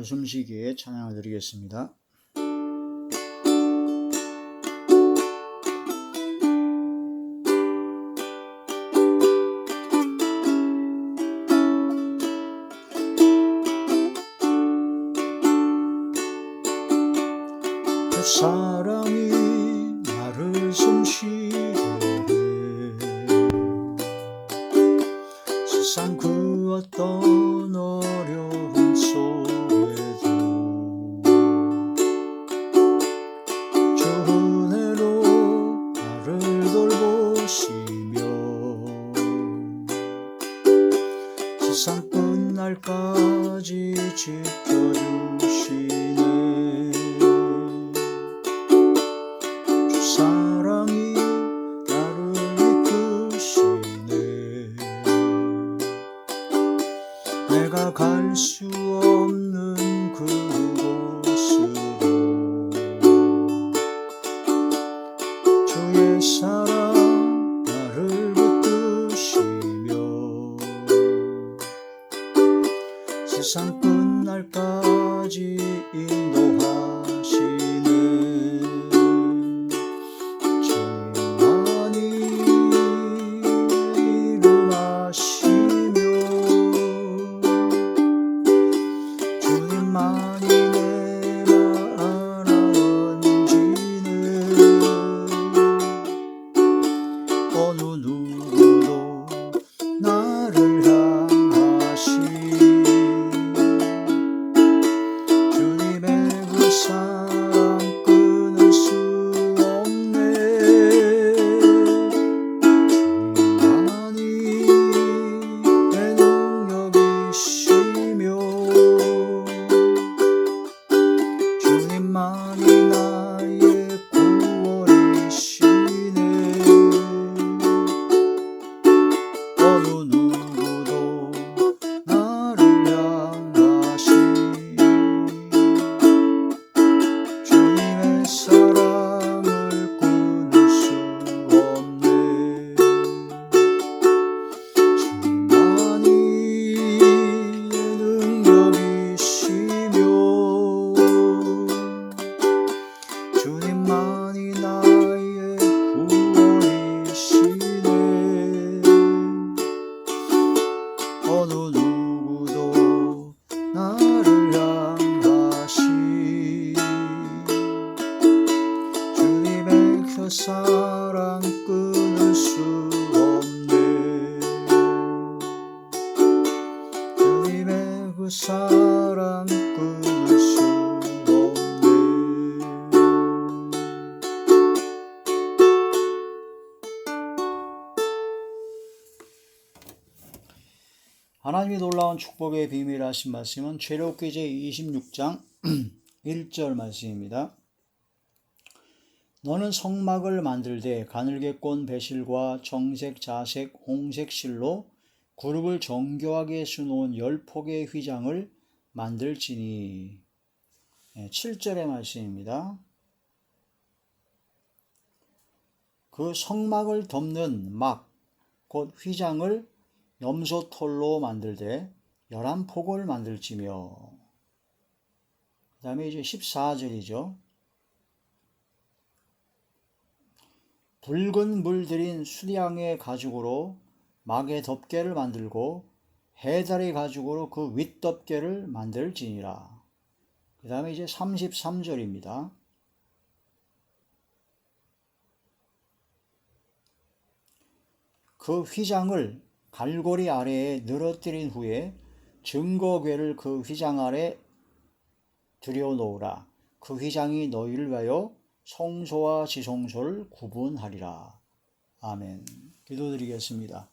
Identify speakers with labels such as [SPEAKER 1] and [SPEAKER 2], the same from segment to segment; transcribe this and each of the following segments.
[SPEAKER 1] 숨쉬기에 찬양을 드리겠습니다. 어 축복의 비밀 하신 말씀은 최력기제 26장 1절 말씀입니다. 너는 성막을 만들되 가늘게 꼰 배실과 정색, 자색, 홍색 실로 그룹을 정교하게 수놓은 열 폭의 휘장을 만들지니 7절의 말씀입니다. 그 성막을 덮는 막, 곧 휘장을 염소털로 만들되 열한 폭을 만들지며 그 다음에 이제 14절이죠. 붉은 물 들인 수량의 가죽으로 막의 덮개를 만들고 해달의 가죽으로 그 윗덮개를 만들지니라. 그 다음에 이제 33절입니다. 그 휘장을 갈고리 아래에 늘어뜨린 후에 증거궤를 그 휘장 아래 들여놓으라. 그 휘장이 너희를 위하여 성소와 지성소를 구분하리라. 아멘. 기도드리겠습니다.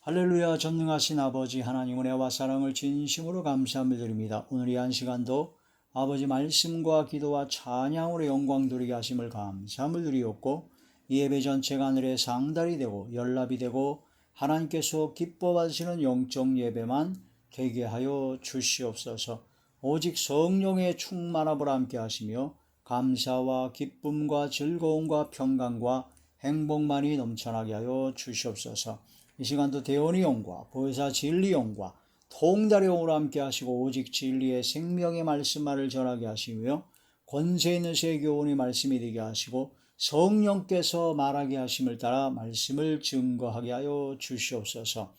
[SPEAKER 1] 할렐루야 전능하신 아버지 하나님 은혜와 사랑을 진심으로 감사함을 드립니다. 오늘 이 한 시간도 아버지 말씀과 기도와 찬양으로 영광 드리게 하심을 감사함을 드리옵고 이 예배 전체가 하늘의 상달이 되고 연락이 되고 하나님께서 기뻐 받으시는 영적 예배만 되게 하여 주시옵소서. 오직 성령의 충만함을 함께 하시며 감사와 기쁨과 즐거움과 평강과 행복만이 넘쳐나게 하여 주시옵소서. 이 시간도 대원의 영과 보혜사 진리 영과 통달영으로 함께 하시고 오직 진리의 생명의 말씀만을 전하게 하시며 권세 있는 새 교훈의 말씀이 되게 하시고 성령께서 말하게 하심을 따라 말씀을 증거하게 하여 주시옵소서.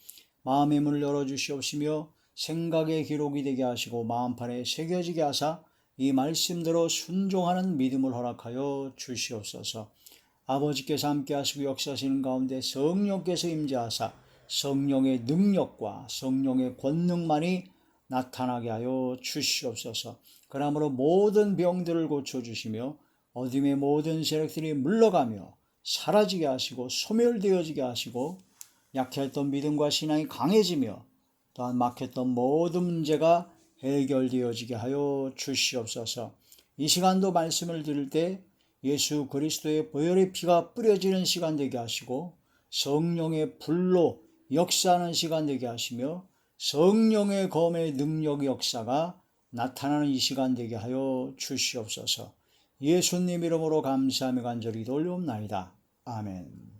[SPEAKER 1] 마음의 문을 열어 주시옵시며 생각의 기록이 되게 하시고 마음판에 새겨지게 하사 이 말씀대로 순종하는 믿음을 허락하여 주시옵소서. 아버지께서 함께 하시고 역사하시는 가운데 성령께서 임재하사 성령의 능력과 성령의 권능만이 나타나게 하여 주시옵소서. 그러므로 모든 병들을 고쳐주시며 어둠의 모든 세력들이 물러가며 사라지게 하시고 소멸되어지게 하시고 약했던 믿음과 신앙이 강해지며 또한 막혔던 모든 문제가 해결되어지게 하여 주시옵소서. 이 시간도 말씀을 들을 때 예수 그리스도의 보혈의 피가 뿌려지는 시간 되게 하시고 성령의 불로 역사하는 시간 되게 하시며 성령의 검의 능력 역사가 나타나는 이 시간 되게 하여 주시옵소서. 예수님 이름으로 감사하며 간절히 돌려옵나이다. 아멘.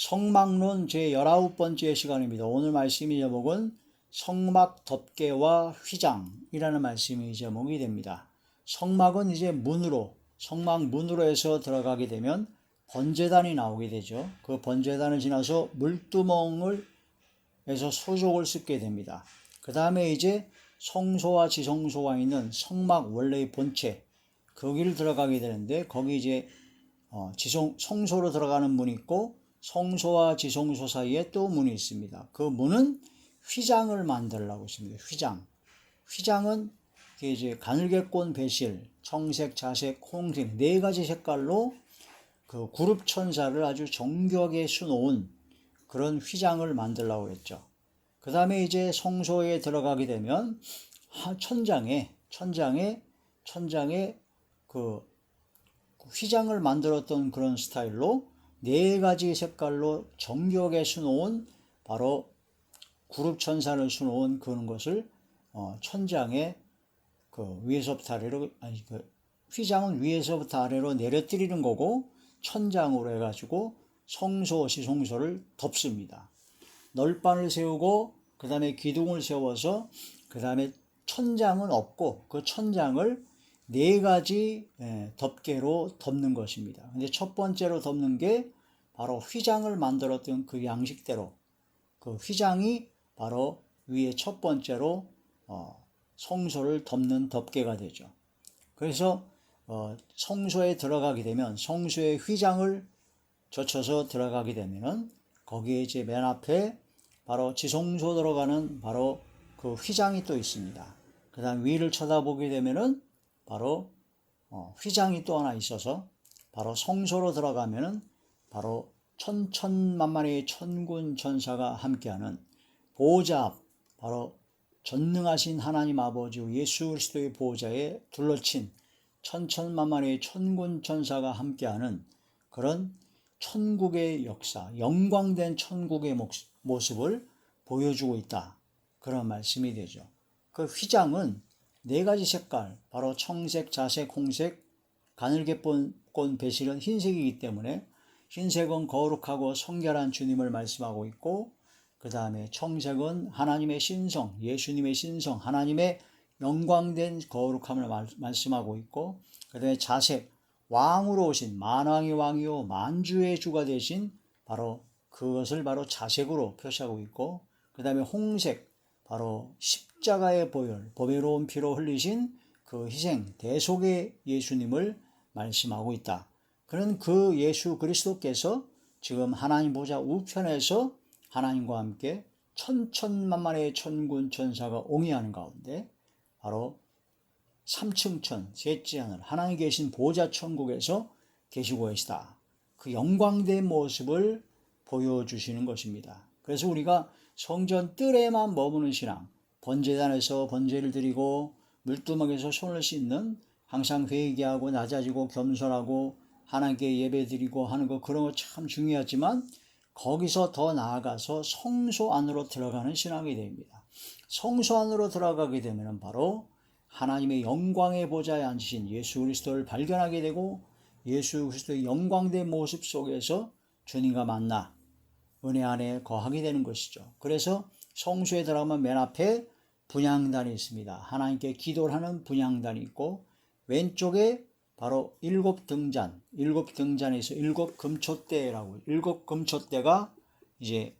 [SPEAKER 1] 성막론 제19번째 시간입니다. 오늘 말씀의 제목은 성막 덮개와 휘장이라는 말씀이 제목이 됩니다. 성막은 이제 문으로, 성막 문으로 해서 들어가게 되면 번제단이 나오게 되죠. 그 번제단을 지나서 물두멍을 해서 소족을 씻게 됩니다. 그 다음에 이제 성소와 지성소가 있는 성막 원래의 본체 거기를 들어가게 되는데 거기 이제 어, 지성 성소로 들어가는 문이 있고 성소와 지성소 사이에 또 문이 있습니다. 그 문은 휘장을 만들라고 있습니다. 휘장. 휘장은 이제 가늘게꼰 배실, 청색, 자색, 홍색 네 가지 색깔로 그 그룹 천사를 아주 정교하게 수놓은 그런 휘장을 만들라고 했죠. 그 다음에 이제 성소에 들어가게 되면 천장에 천장에 천장에 그 휘장을 만들었던 그런 스타일로 네 가지 색깔로 정교하게 수놓은 바로 그룹 천사를 수놓은 그런 것을 어, 천장에 그 위에서부터 아래로 아니 그 휘장은 위에서부터 아래로 내려뜨리는 거고 천장으로 해가지고 성소 시송소를 덮습니다. 널판을 세우고 그 다음에 기둥을 세워서 그 다음에 천장은 없고 그 천장을 네 가지 예, 덮개로 덮는 것입니다. 근데 첫 번째로 덮는 게 바로 휘장을 만들었던 그 양식대로 그 휘장이 바로 위에 첫 번째로 어, 성소를 덮는 덮개가 되죠. 그래서 어, 성소에 들어가게 되면 성소의 휘장을 젖혀서 들어가게 되면은 거기에 이제 맨 앞에 바로 지성소 들어가는 바로 그 휘장이 또 있습니다. 그 다음 위를 쳐다보게 되면은 바로 어, 휘장이 또 하나 있어서 바로 성소로 들어가면은 바로 천천만만의 천군 천사가 함께하는 앞 바로 전능하신 하나님 아버지 예수 그리스도의 보호자에 둘러친 천천만만의 천군 천사가 함께하는 그런 천국의 역사, 영광된 천국의 모습을 보여주고 있다. 그런 말씀이 되죠. 그 휘장은 네 가지 색깔, 바로 청색, 자색, 홍색, 가늘게 꼰 배실은 흰색이기 때문에 흰색은 거룩하고 성결한 주님을 말씀하고 있고 그 다음에 청색은 하나님의 신성, 예수님의 신성, 하나님의 영광된 거룩함을 말씀하고 있고 그 다음에 자색, 왕으로 오신 만왕의 왕이요 만주의 주가 되신 바로 그것을 바로 자색으로 표시하고 있고 그 다음에 홍색 바로 십 자가의 보혈 보배로운 피로 흘리신 그 희생 대속의 예수님을 말씀하고 있다. 그는 그 예수 그리스도께서 지금 하나님 보좌 우편에서 하나님과 함께 천천만만의 천군 천사가 옹이하는 가운데 바로 삼층천 셋째 하늘 하나님 계신 보좌 천국에서 계시고 계시다. 그 영광된 모습을 보여주시는 것입니다. 그래서 우리가 성전 뜰에만 머무는 신앙, 번제단에서 번제를 드리고 물두멍에서 손을 씻는 항상 회개하고 낮아지고 겸손하고 하나님께 예배 드리고 하는 거 그런 거 참 중요하지만 거기서 더 나아가서 성소 안으로 들어가는 신앙이 됩니다. 성소 안으로 들어가게 되면 바로 하나님의 영광의 보좌에 앉으신 예수 그리스도를 발견하게 되고 예수 그리스도의 영광된 모습 속에서 주님과 만나 은혜 안에 거하게 되는 것이죠. 그래서 성소에 들어가면 맨 앞에 분향단이 있습니다. 하나님께 기도를 하는 분향단이 있고 왼쪽에 바로 일곱 등잔, 일곱 등잔에서 일곱 금초대라고 일곱 금초대가 이제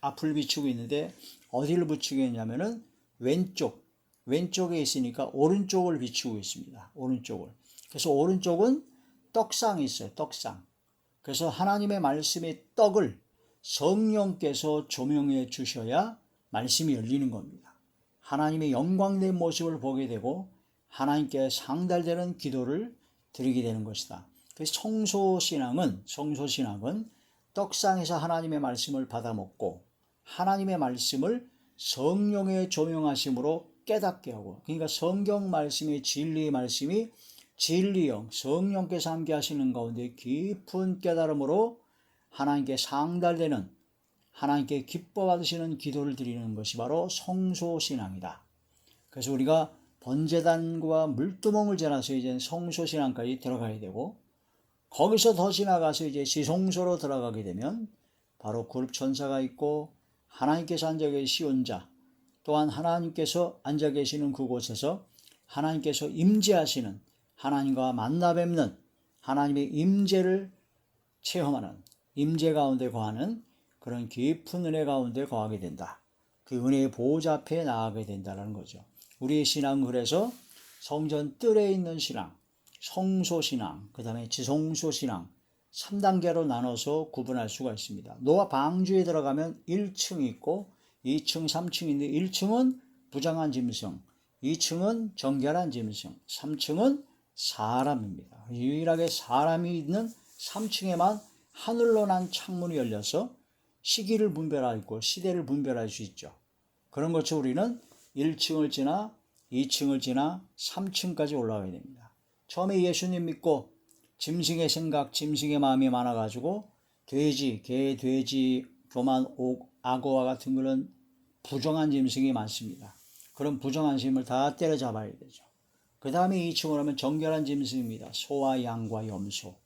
[SPEAKER 1] 앞을 비추고 있는데 어디를 비추고 있냐면은 왼쪽, 왼쪽에 있으니까 오른쪽을 비추고 있습니다. 오른쪽을. 그래서 오른쪽은 떡상이 있어요. 떡상. 그래서 하나님의 말씀의 떡을 성령께서 조명해 주셔야 말씀이 열리는 겁니다. 하나님의 영광된 모습을 보게 되고 하나님께 상달되는 기도를 드리게 되는 것이다. 그래서 성소 신앙은 성소 신앙은 떡상에서 하나님의 말씀을 받아 먹고 하나님의 말씀을 성령의 조명하심으로 깨닫게 하고 그러니까 성경 말씀의 진리의 말씀이 진리영 성령께서 함께 하시는 가운데 깊은 깨달음으로 하나님께 상달되는 하나님께 기뻐 받으시는 기도를 드리는 것이 바로 성소신앙이다. 그래서 우리가 번제단과 물두멍을 지나서 이제 성소신앙까지 들어가야 되고 거기서 더 지나가서 이제 지성소로 들어가게 되면 바로 그룹 천사가 있고 하나님께서 앉아 계신 자 또한 하나님께서 앉아 계시는 그곳에서 하나님께서 임재하시는 하나님과 만나 뵙는 하나님의 임재를 체험하는 임재 가운데 거하는 그런 깊은 은혜 가운데 거하게 된다. 그 은혜의 보호자 앞에 나가게 된다는 거죠. 우리의 신앙 그래서 성전 뜰에 있는 신앙, 성소 신앙, 그 다음에 지성소 신앙 3단계로 나눠서 구분할 수가 있습니다. 노아 방주에 들어가면 1층이 있고 2층, 3층인데 1층은 부정한 짐승, 2층은 정결한 짐승, 3층은 사람입니다. 유일하게 사람이 있는 3층에만 하늘로 난 창문이 열려서 시기를 분별하고 시대를 분별할 수 있죠. 그런 것처럼 우리는 1층을 지나 2층을 지나 3층까지 올라가야 됩니다. 처음에 예수님 믿고 짐승의 생각, 짐승의 마음이 많아가지고 돼지, 개, 돼지, 교만, 옥, 악어와 같은 그런 부정한 짐승이 많습니다. 그런 부정한 짐을 다 때려잡아야 되죠. 그 다음에 2층으로 하면 정결한 짐승입니다. 소와 양과 염소.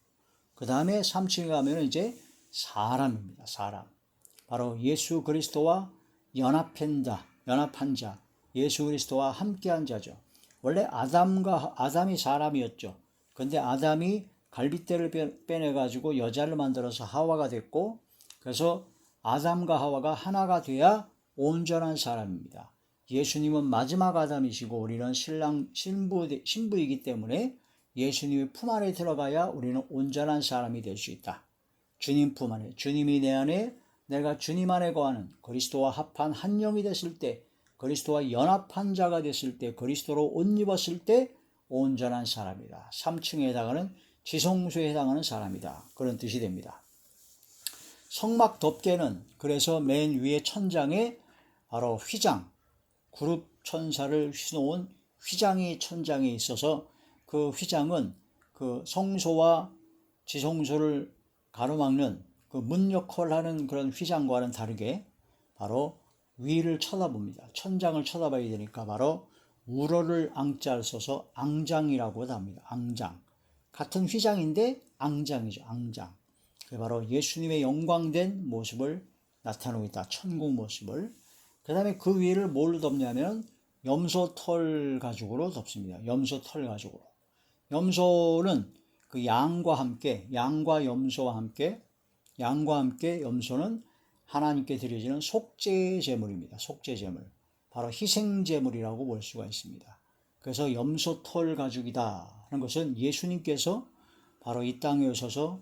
[SPEAKER 1] 그 다음에 3층에 가면 이제 사람입니다. 사람. 바로 예수 그리스도와 연합한 자, 연합한 자, 예수 그리스도와 함께한 자죠. 원래 아담과 아담이 사람이었죠. 근데 아담이 갈빗대를 빼내 가지고 여자를 만들어서 하와가 됐고 그래서 아담과 하와가 하나가 돼야 온전한 사람입니다. 예수님은 마지막 아담이시고 우리는 신랑 신부 신부이기 때문에 예수님의 품 안에 들어가야 우리는 온전한 사람이 될 수 있다. 주님 품 안에 주님이 내 안에 내가 주님 안에 거하는 그리스도와 합한 한 영이 됐을 때 그리스도와 연합한 자가 됐을 때 그리스도로 옷 입었을 때 온전한 사람이다. 3층에 해당하는 지성소에 해당하는 사람이다. 그런 뜻이 됩니다. 성막 덮개는 그래서 맨 위에 천장에 바로 휘장, 그룹 천사를 휘놓은 휘장이 천장에 있어서 그 휘장은 그 성소와 지성소를 가로막는 그 문 역할을 하는 그런 휘장과는 다르게 바로 위를 쳐다봅니다. 천장을 쳐다봐야 되니까 바로 우러를 앙자를 써서 앙장이라고 합니다. 앙장. 같은 휘장인데 앙장이죠. 앙장. 그 바로 예수님의 영광된 모습을 나타내고 있다. 천국 모습을. 그 다음에 그 위를 뭘로 덮냐면 염소 털 가죽으로 덮습니다. 염소 털 가죽으로. 염소는 그 양과 함께, 양과 염소와 함께, 양과 함께 염소는 하나님께 드려지는 속죄 제물입니다. 속죄 제물. 바로 희생 제물이라고 볼 수가 있습니다. 그래서 염소 털 가죽이다 하는 것은 예수님께서 바로 이 땅에 오셔서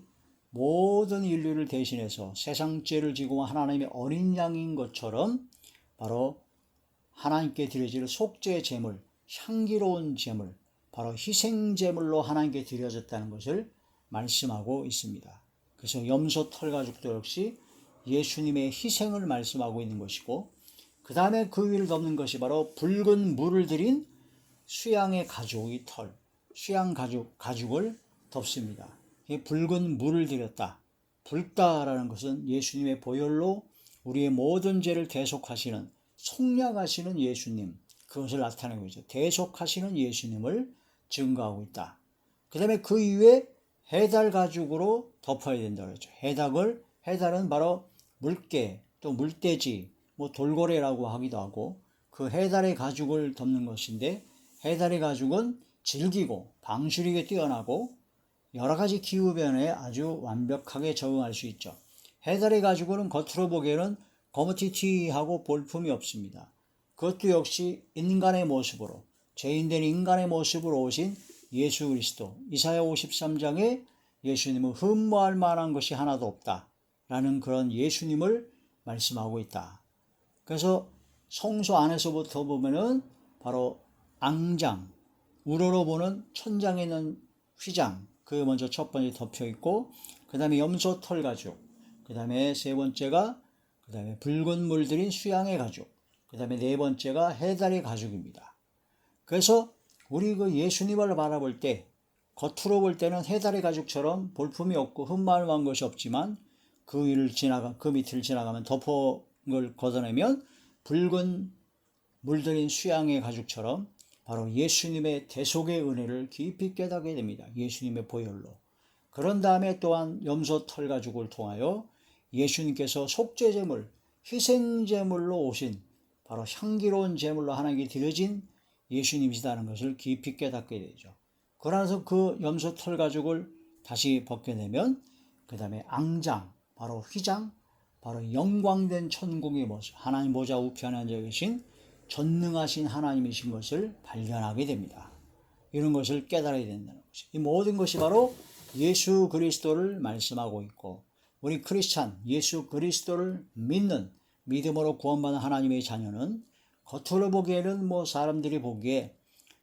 [SPEAKER 1] 모든 인류를 대신해서 세상 죄를 지고 하나님의 어린 양인 것처럼 바로 하나님께 드려질 속죄 제물, 향기로운 제물, 바로 희생 제물로 하나님께 드려졌다는 것을 말씀하고 있습니다. 그래서 염소 털 가죽도 역시 예수님의 희생을 말씀하고 있는 것이고 그 다음에 그 위를 덮는 것이 바로 붉은 물을 들인 수양의 가죽의 털, 수양 가죽, 가죽을 덮습니다. 붉은 물을 들였다. 붉다라는 것은 예수님의 보혈로 우리의 모든 죄를 대속하시는 속량하시는 예수님 그것을 나타내고 있죠. 대속하시는 예수님을 증거하고 있다. 그 다음에 그 이후에 해달 가죽으로 덮어야 된다고 했죠. 해닥을 해달은 바로 물개 또 물돼지 뭐 돌고래라고 하기도 하고 그 해달의 가죽을 덮는 것인데 해달의 가죽은 질기고 방수력이 뛰어나고 여러 가지 기후 변화에 아주 완벽하게 적응할 수 있죠. 해달의 가죽은 겉으로 보기에는 거무튀튀하고 볼품이 없습니다. 그것도 역시 인간의 모습으로 죄인된 인간의 모습으로 오신 예수 그리스도 이사야 53장에 예수님은 흠모할 만한 것이 하나도 없다 라는 그런 예수님을 말씀하고 있다. 그래서 성소 안에서부터 보면은 바로 앙장, 우러러 보는 천장에 있는 휘장, 그 먼저 첫 번째 덮여 있고, 그 다음에 염소 털 가죽, 그 다음에 세 번째가 그 다음에 붉은 물들인 수양의 가죽, 그 다음에 네 번째가 해달의 가죽입니다. 그래서 우리 그 예수님을 바라볼 때 겉으로 볼 때는 해달의 가죽처럼 볼품이 없고 흠말만 것이 없지만 그 위를 지나가 그 밑을 지나가면 덮어을 걷어내면 붉은 물들인 수양의 가죽처럼 바로 예수님의 대속의 은혜를 깊이 깨닫게 됩니다. 예수님의 보혈로. 그런 다음에 또한 염소 털 가죽을 통하여 예수님께서 속죄제물, 희생제물로 오신 바로 향기로운 제물로 하나님께 드려진 예수님이시다는 것을 깊이 깨닫게 되죠. 그러나서 그 염소 털 가죽을 다시 벗겨내면 그 다음에 앙장, 바로 휘장, 바로 영광된 천국의 모습, 하나님 보좌 우편에 앉아 계신 전능하신 하나님이신 것을 발견하게 됩니다. 이런 것을 깨달아야 된다는 것이. 이 모든 것이 바로 예수 그리스도를 말씀하고 있고, 우리 크리스찬, 예수 그리스도를 믿는 믿음으로 구원받은 하나님의 자녀는 겉으로 보기에는 뭐 사람들이 보기에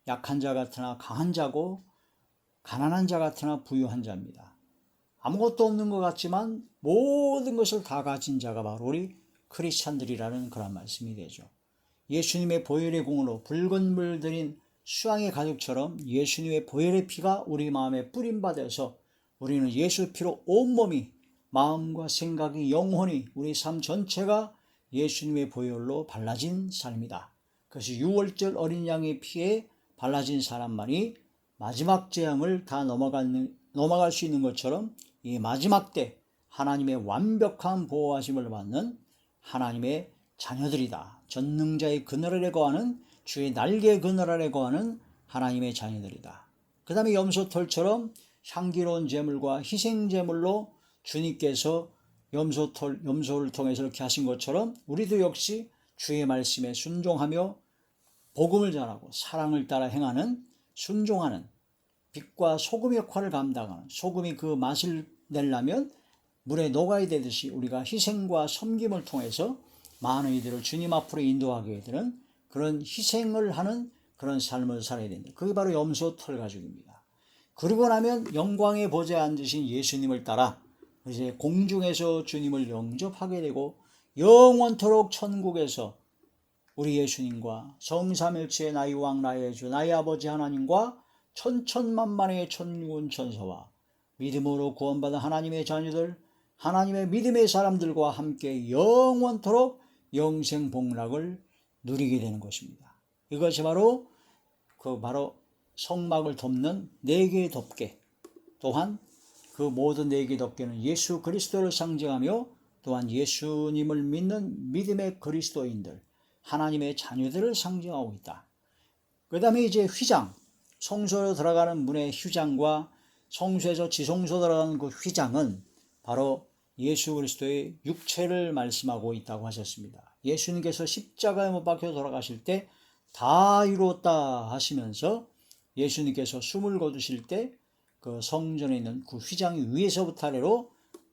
[SPEAKER 1] 약한 자 같으나 강한 자고 가난한 자 같으나 부유한 자입니다. 아무것도 없는 것 같지만 모든 것을 다 가진 자가 바로 우리 크리스찬들이라는 그런 말씀이 되죠. 예수님의 보혈의 공으로 붉은 물 들인 수양의 가죽처럼 예수님의 보혈의 피가 우리 마음에 뿌림받아서 우리는 예수 피로 온몸이 마음과 생각이 영혼이 우리 삶 전체가 예수님의 보혈로 발라진 삶이다. 그래서 6월절 어린 양의 피에 발라진 사람만이 마지막 재앙을 다 넘어가는, 넘어갈 수 있는 것처럼 이 마지막 때 하나님의 완벽한 보호하심을 받는 하나님의 자녀들이다. 전능자의 그늘 아래 거하는 주의 날개 그늘 아래 거하는 하나님의 자녀들이다. 그 다음에 염소털처럼 향기로운 제물과 희생 제물로 주님께서 염소털, 염소를 통해서 이렇게 하신 것처럼 우리도 역시 주의 말씀에 순종하며 복음을 전하고 사랑을 따라 행하는 순종하는 빛과 소금 역할을 감당하는 소금이 그 맛을 내려면 물에 녹아야 되듯이 우리가 희생과 섬김을 통해서 많은 이들을 주님 앞으로 인도하게 되는 그런 희생을 하는 그런 삶을 살아야 된다. 그게 바로 염소 털 가죽입니다. 그러고 나면 영광의 보좌에 앉으신 예수님을 따라 이제 공중에서 주님을 영접하게 되고 영원토록 천국에서 우리 예수님과 성삼일체의 나의 왕 나의 주 나의 아버지 하나님과 천천만만의 천군 천사와 믿음으로 구원받은 하나님의 자녀들 하나님의 믿음의 사람들과 함께 영원토록 영생 복락을 누리게 되는 것입니다. 이것이 바로 그 바로 성막을 덮는 네 개의 덮개 또한 그 모든 네 개 덮개는 예수 그리스도를 상징하며 또한 예수님을 믿는 믿음의 그리스도인들, 하나님의 자녀들을 상징하고 있다. 그 다음에 이제 휘장, 성소로 들어가는 문의 휘장과 성소에서 지성소 들어가는 그 휘장은 바로 예수 그리스도의 육체를 말씀하고 있다고 하셨습니다. 예수님께서 십자가에 못 박혀 돌아가실 때 다 이루었다 하시면서 예수님께서 숨을 거두실 때 그 성전에 있는 그 휘장이 위에서부터 아래로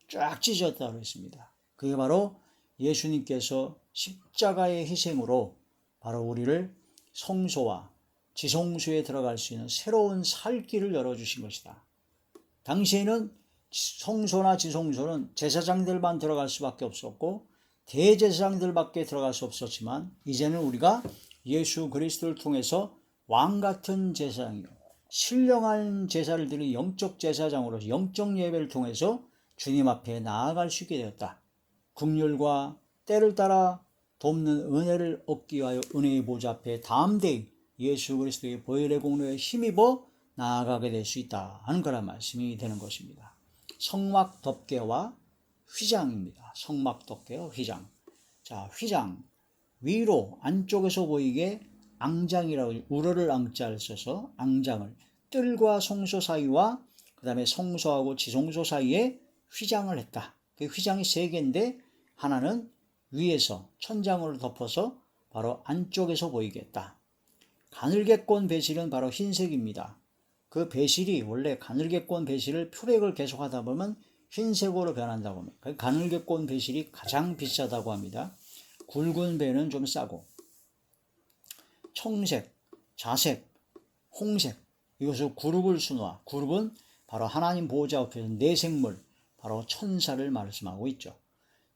[SPEAKER 1] 쫙 찢어졌다고 했습니다. 그게 바로 예수님께서 십자가의 희생으로 바로 우리를 성소와 지성소에 들어갈 수 있는 새로운 살 길을 열어주신 것이다. 당시에는 성소나 지성소는 제사장들만 들어갈 수밖에 없었고 대제사장들밖에 들어갈 수 없었지만 이제는 우리가 예수 그리스도를 통해서 왕 같은 제사장이요 신령한 제사를 드린 영적 제사장으로서 영적 예배를 통해서 주님 앞에 나아갈 수 있게 되었다. 국률과 때를 따라 돕는 은혜를 얻기 위하여 은혜의 보좌 앞에 담대히 예수 그리스도의 보혈의 공로에 힘입어 나아가게 될 수 있다 하는 거란 말씀이 되는 것입니다. 성막 덮개와 휘장입니다. 성막 덮개와 휘장. 자, 휘장. 위로 안쪽에서 보이게 앙장이라고 우러를 앙자를 써서 앙장을 뜰과 송소 사이와 그 다음에 송소하고 지송소 사이에 휘장을 했다. 그 휘장이 세 개인데 하나는 위에서 천장으로 덮어서 바로 안쪽에서 보이겠다. 가늘게꼰 배실은 바로 흰색입니다. 그 배실이 원래 가늘게꼰 배실을 표백을 계속하다 보면 흰색으로 변한다고 합니다. 그 가늘게꼰 배실이 가장 비싸다고 합니다. 굵은 배는 좀 싸고 청색, 자색, 홍색 이것을 구룹을 순화. 구룹은 바로 하나님 보호자 앞에서 내생물 바로 천사를 말씀하고 있죠.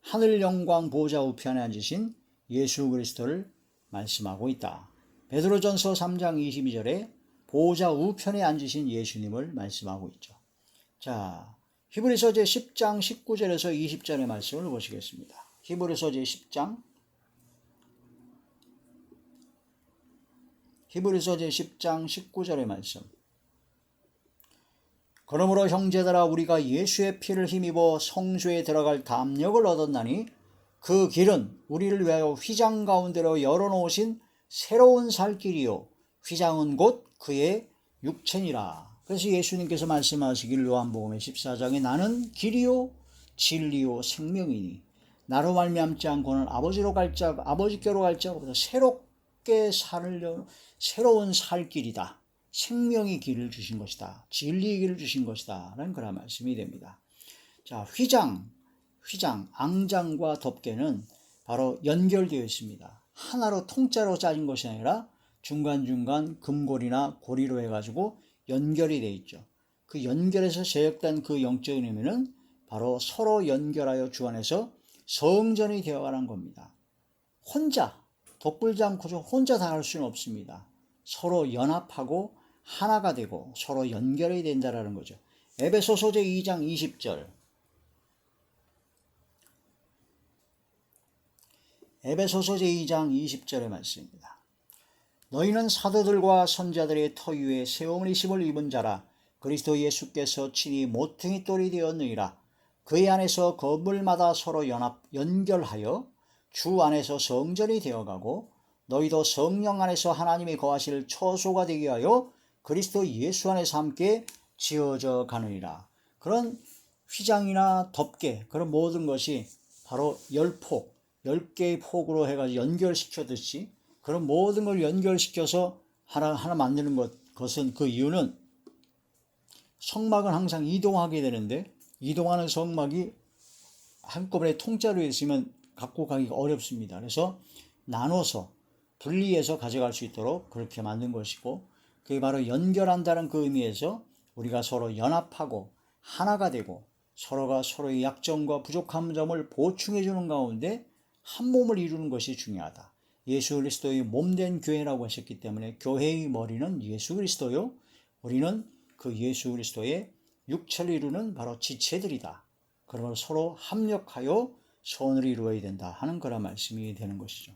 [SPEAKER 1] 하늘 영광 보호자 우편에 앉으신 예수 그리스도를 말씀하고 있다. 베드로전서 3장 22절에 보호자 우편에 앉으신 예수님을 말씀하고 있죠. 자, 히브리서 제 10장 19절에서 20절의 말씀을 보시겠습니다. 히브리서 제 10장 히브리서 제 10장 19절의 말씀. 그러므로 형제들아 우리가 예수의 피를 힘입어 성소에 들어갈 담력을 얻었나니 그 길은 우리를 위하여 휘장 가운데로 열어놓으신 새로운 살 길이요 휘장은 곧 그의 육체니라. 그래서 예수님께서 말씀하시길 요한복음의 14장에 나는 길이요 진리요 생명이니 나로 말미암지 않고는 아버지로 갈 자 아버지께로 갈 자 보다 새롭 게 살을 새로운 살 길이다. 생명의 길을 주신 것이다. 진리의 길을 주신 것이다. 라는 그런 말씀이 됩니다. 자, 휘장, 휘장, 앙장과 덮개는 바로 연결되어 있습니다. 하나로 통짜로 짜진 것이 아니라 중간중간 금고리나 고리로 해가지고 연결이 되어 있죠. 그 연결해서 제약된 그 영적인 의미는 바로 서로 연결하여 주 안에서 성전이 되어가는 겁니다. 혼자, 덕불지 않고 혼자 다할 수는 없습니다. 서로 연합하고 하나가 되고 서로 연결이 된다라는 거죠. 에베소서 제 2장 20절. 에베소서 제 2장 20절의 말씀입니다. 너희는 사도들과 선자들의 터 위에 세움을 심을 입은 자라 그리스도 예수께서 친히 모퉁이 돌이 되었느니라 그의 안에서 건물마다 서로 연합 연결하여 주 안에서 성전이 되어가고 너희도 성령 안에서 하나님이 거하실 처소가 되게 하여 그리스도 예수 안에서 함께 지어져 가느니라. 그런 휘장이나 덮개 그런 모든 것이 바로 열폭, 열 개의 폭으로 해가지고 연결시켜듯이 그런 모든 걸 연결시켜서 하나 하나 만드는 것 것은 그 이유는 성막은 항상 이동하게 되는데 이동하는 성막이 한꺼번에 통짜로 있으면 갖고 가기가 어렵습니다. 그래서 나눠서 분리해서 가져갈 수 있도록 그렇게 만든 것이고 그게 바로 연결한다는 그 의미에서 우리가 서로 연합하고 하나가 되고 서로가 서로의 약점과 부족한 점을 보충해 주는 가운데 한 몸을 이루는 것이 중요하다. 예수 그리스도의 몸된 교회라고 하셨기 때문에 교회의 머리는 예수 그리스도요. 우리는 그 예수 그리스도의 육체를 이루는 바로 지체들이다. 그러므로 서로 합력하여 선을 이루어야 된다 하는 그런 말씀이 되는 것이죠.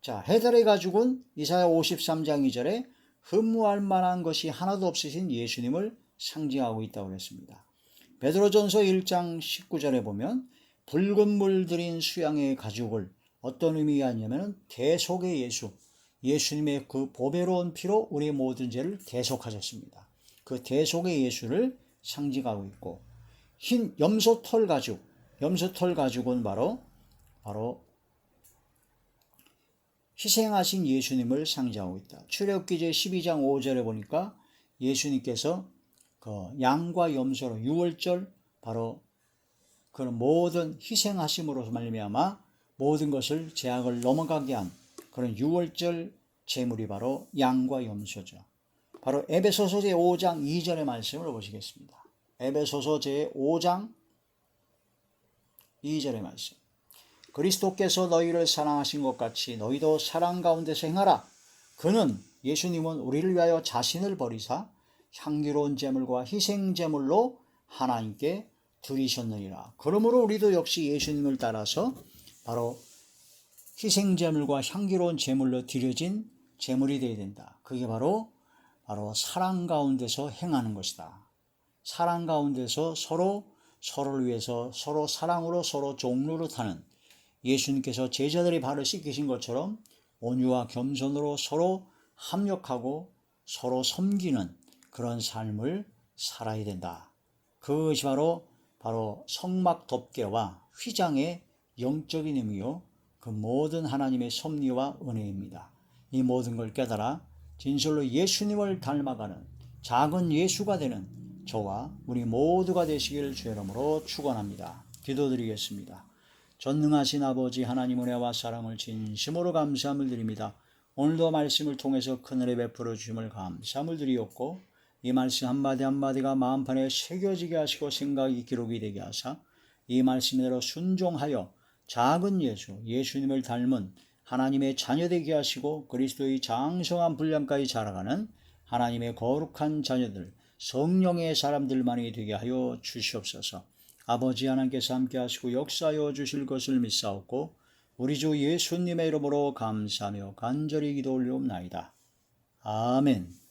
[SPEAKER 1] 자, 해달의 가죽은 이사야 53장 2절에 흠모할 만한 것이 하나도 없으신 예수님을 상징하고 있다고 했습니다. 베드로전서 1장 19절에 보면 붉은 물 들인 수양의 가죽을 어떤 의미였냐면 대속의 예수, 예수님의 그 보배로운 피로 우리의 모든 죄를 대속하셨습니다. 그 대속의 예수를 상징하고 있고 흰 염소 털 가죽, 염소털 가죽은 바로 바로 희생하신 예수님을 상징하고 있다. 출애굽기 제 12장 5절에 보니까 예수님께서 그 양과 염소로 6월절 바로 그런 모든 희생하심으로 말미암아 모든 것을 제약을 넘어가게 한 그런 6월절 제물이 바로 양과 염소죠. 바로 에베소서 제 5장 2절의 말씀을 보시겠습니다. 에베소서 제 5장 2절의 말씀. 그리스도께서 너희를 사랑하신 것 같이 너희도 사랑 가운데서 행하라. 그는 예수님은 우리를 위하여 자신을 버리사 향기로운 제물과 희생 제물로 하나님께 드리셨느니라. 그러므로 우리도 역시 예수님을 따라서 바로 희생 제물과 향기로운 제물로 드려진 제물이 되어야 된다. 그게 바로 바로 사랑 가운데서 행하는 것이다. 사랑 가운데서 서로 서로를 위해서 서로 사랑으로 서로 종로를 타는 예수님께서 제자들의 발을 씻기신 것처럼 온유와 겸손으로 서로 합력하고 서로 섬기는 그런 삶을 살아야 된다. 그것이 바로 바로 성막 덮개와 휘장의 영적인 의미요. 그 모든 하나님의 섭리와 은혜입니다. 이 모든 걸 깨달아 진실로 예수님을 닮아가는 작은 예수가 되는 저와 우리 모두가 되시기를 주의 이름으로 축원합니다. 기도드리겠습니다. 전능하신 아버지 하나님 은혜와 사랑을 진심으로 감사함을 드립니다. 오늘도 말씀을 통해서 큰은혜 베풀어 주심을 감사함을 드리었고 이 말씀 한마디 한마디가 마음판에 새겨지게 하시고 생각이 기록이 되게 하사 이 말씀대로 순종하여 작은 예수, 예수님을 닮은 하나님의 자녀되게 하시고 그리스도의 장성한 분량까지 자라가는 하나님의 거룩한 자녀들, 성령의 사람들만이 되게 하여 주시옵소서. 아버지 하나님께서 함께 하시고 역사하여 주실 것을 믿사옵고 우리 주 예수님의 이름으로 감사하며 간절히 기도 올리옵나이다. 아멘.